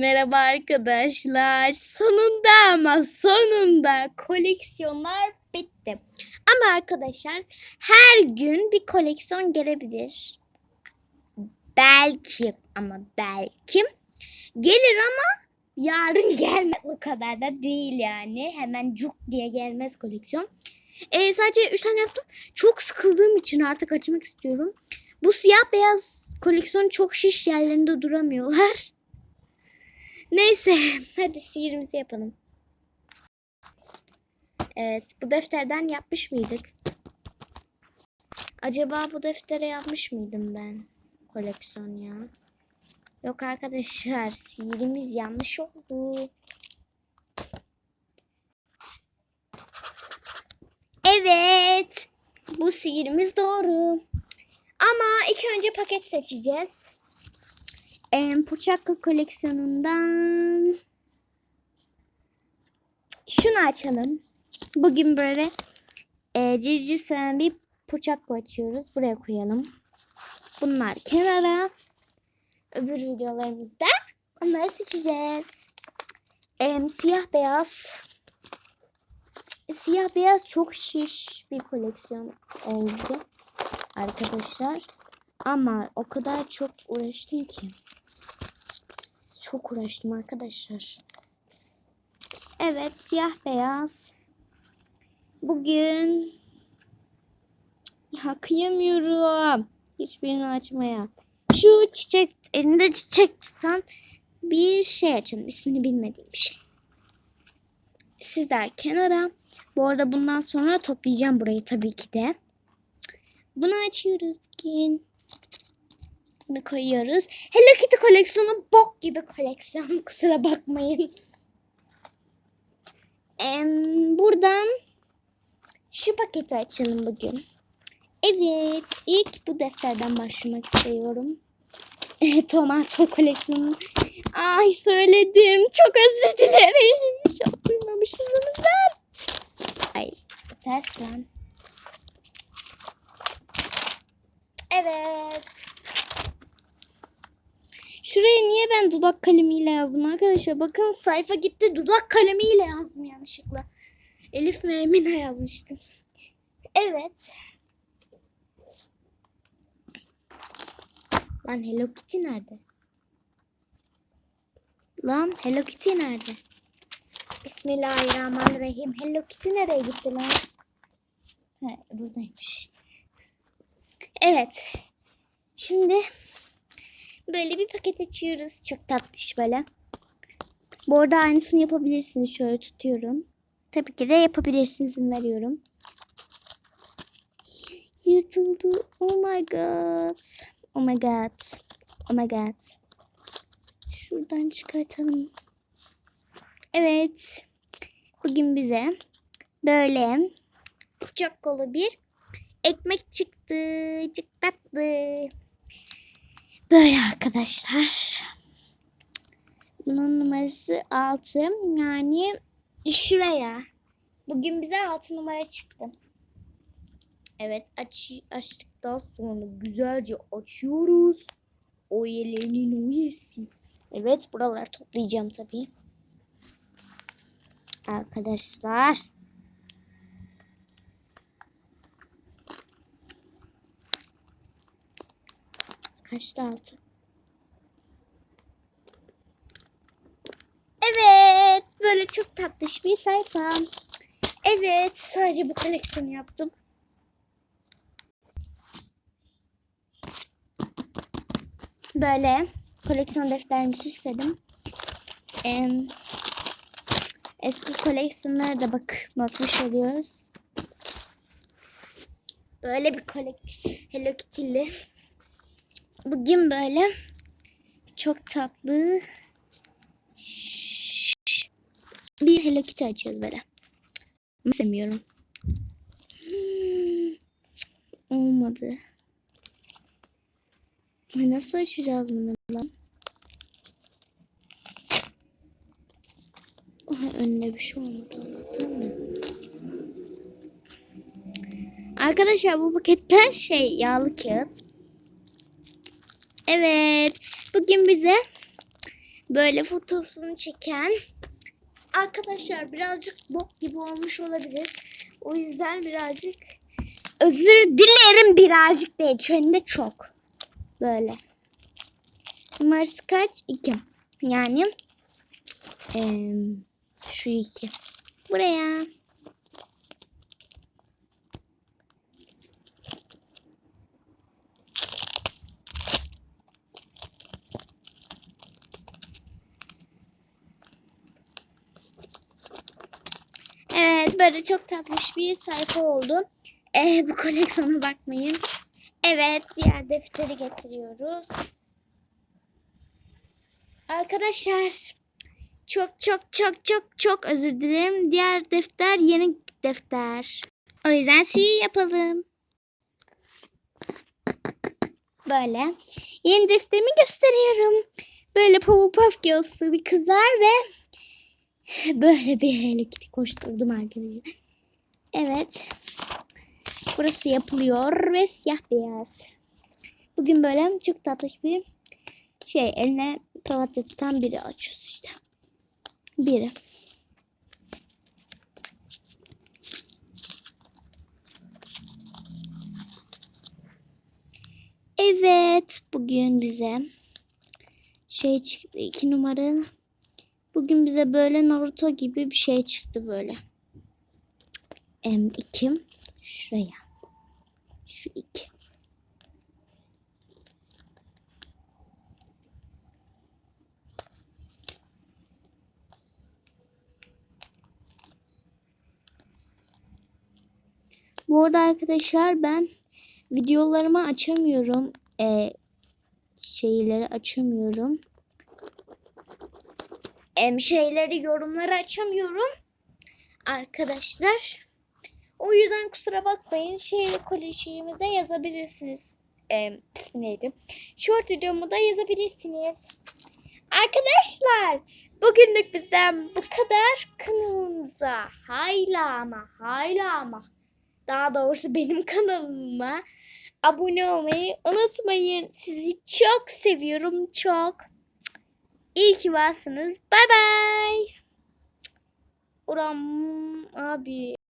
Merhaba arkadaşlar. Sonunda ama sonunda koleksiyonlar bitti. Ama arkadaşlar her gün bir koleksiyon gelebilir. Belki ama belki gelir ama yarın gelmez o kadar da değil yani. Hemen cuk diye gelmez koleksiyon. Ee, sadece 3 tane yaptım. Çok sıkıldığım için artık açmak istiyorum. Bu siyah beyaz koleksiyon çok şiş yerlerinde duramıyorlar. Neyse hadi sihirimizi yapalım. Evet bu defterden yapmış mıydık? Acaba bu deftere yapmış mıydım ben koleksiyon ya? Yok arkadaşlar sihirimiz yanlış oldu. Evet bu sihirimiz doğru. Ama ilk önce paket seçeceğiz. Em, Puçakka koleksiyonundan şunu açalım. Bugün böyle e, cici sen bir Puçakka açıyoruz. Buraya koyalım. Bunlar kenara. Öbür videolarımızda onları seçeceğiz. Em, siyah beyaz. Siyah beyaz çok şiş bir koleksiyon oldu arkadaşlar. Ama o kadar çok uğraştım ki. Çok uğraştım arkadaşlar. Evet siyah beyaz. Bugün ya kıyamıyorum. Hiçbirini açmaya. Şu çiçek elinde çiçek tutan bir şey açalım. İsmini bilmediğim bir şey. Sizler kenara. Bu arada bundan sonra toplayacağım burayı tabii ki de. Bunu açıyoruz bugün. Bunu koyuyoruz. Hello Kitty koleksiyonu bok gibi koleksiyon. Kusura bakmayın. Em, buradan şu paketi açalım bugün. Evet. ilk bu defterden başlamak istiyorum. Tomato koleksiyonu. Ay söyledim. Çok özür dilerim. İnşallah duymamışsınızdır. Ay ters lan. Evet. Şuraya niye ben dudak kalemiyle yazdım arkadaşlar? Bakın sayfa gitti dudak kalemiyle yazdım yanlışlıkla. Elif ve Emine yazmıştım. Evet. Lan Hello Kitty nerede? Lan Hello Kitty nerede? Bismillahirrahmanirrahim. Hello Kitty nereye gitti lan? He, buradaymış. Evet. Şimdi böyle bir paket açıyoruz. Çok tatlış böyle. Bu arada aynısını yapabilirsiniz. Şöyle tutuyorum. Tabii ki de yapabilirsiniz. veriyorum. Yırtıldı. Oh my god. Oh my god. Oh my god. Şuradan çıkartalım. Evet. Bugün bize böyle kucak kolu bir ekmek çıktı. Çok tatlı. Böyle arkadaşlar. Bunun numarası 6. Yani şuraya. Bugün bize 6 numara çıktı. Evet aç, açtıktan sonra güzelce açıyoruz. O yeleğinin o yesin. Evet buraları toplayacağım tabii. Arkadaşlar. Kaçtı altı? Evet. Böyle çok tatlış bir sayfa. Evet. Sadece bu koleksiyonu yaptım. Böyle koleksiyon defterimi süsledim. Eski koleksiyonlara da bak bakmış oluyoruz. Böyle bir kolek Hello Kitty'li. Bugün böyle çok tatlı bir Hello Kitty açıyoruz böyle. Bunu sevmiyorum. Hmm, olmadı. Nasıl açacağız bunu lan? Aha, önüne bir şey olmadı Allah'tan da. Arkadaşlar bu paketler şey yağlı kağıt. Evet. Bugün bize böyle fotosunu çeken arkadaşlar birazcık bok gibi olmuş olabilir. O yüzden birazcık özür dilerim birazcık değil. Hem de çok. Böyle. Numarası kaç? 2. Yani em, şu iki. Buraya. Evet böyle çok tatlış bir sayfa oldu. Ee, bu koleksiyona bakmayın. Evet diğer defteri getiriyoruz. Arkadaşlar çok çok çok çok çok özür dilerim. Diğer defter yeni defter. O yüzden sihir yapalım. Böyle. Yeni defterimi gösteriyorum. Böyle Powerpuff Girls'lı bir kızlar ve böyle bir Hello koşturdum arkadaşlar. Evet. Burası yapılıyor ve siyah beyaz. Bugün böyle çok tatlış bir şey eline papatya tutan biri açıyoruz işte. Biri. Evet bugün bize şey çıktı iki numara. Bugün bize böyle Naruto gibi bir şey çıktı böyle. M2 şuraya. Şu iki. Bu arada arkadaşlar ben videolarımı açamıyorum. Ee, şeyleri açamıyorum. Şeyleri yorumları açamıyorum. Arkadaşlar. O yüzden kusura bakmayın. Şehir kolejimizde yazabilirsiniz. İsmi neydi? Short videomu da yazabilirsiniz. Arkadaşlar bugünlük bizden bu kadar. Kanalımıza hayla ama hayla ama daha doğrusu benim kanalıma abone olmayı unutmayın. Sizi çok seviyorum çok. İyi ki varsınız. Bay bay. Uram abi.